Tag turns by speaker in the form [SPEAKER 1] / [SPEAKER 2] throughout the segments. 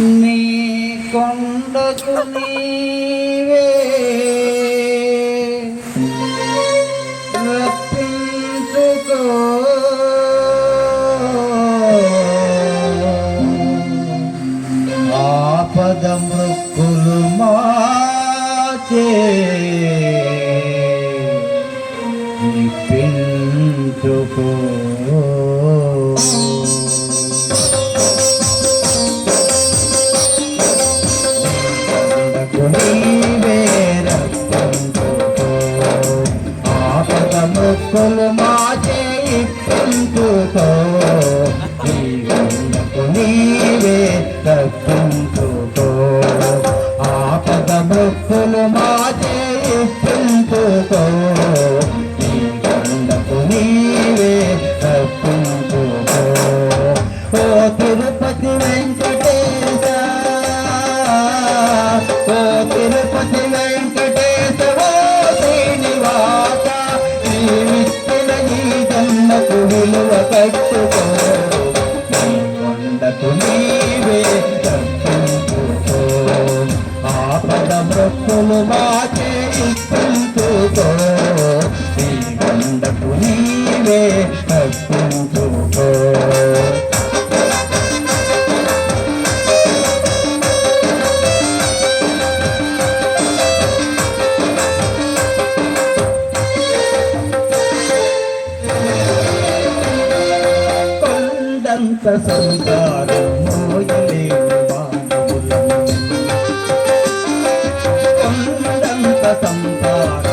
[SPEAKER 1] నీ కొండకు నీవే. రప్పించుకో. ఆపద మృక్కులు మాచే పించుకో తప్పించుకో నీవే తప్పించుకో ఆపద మృత్తులు మా చేయించుకో నీవే తప్పించుకో ఓ తిరుపతి వెంకటేశ. తిరుపతి సొప్పులు మాకే ఇప్పించుకో నీ బండకు నీవే అప్పించుకో సంతారం మోయలేవు సంసార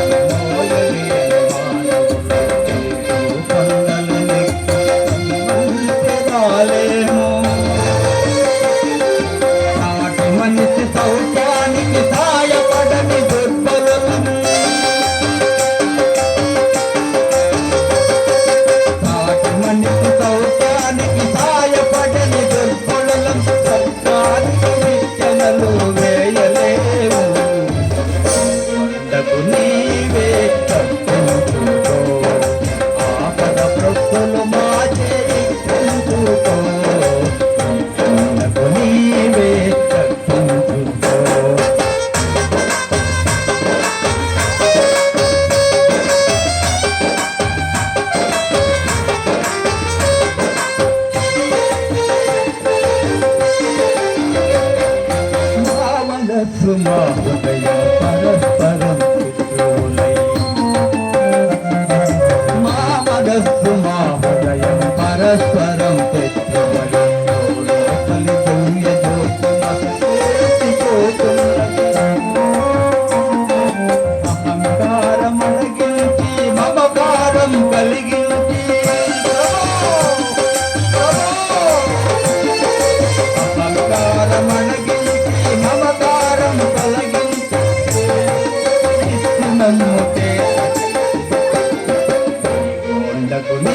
[SPEAKER 1] మా హృదయ పరస్పరం bonita.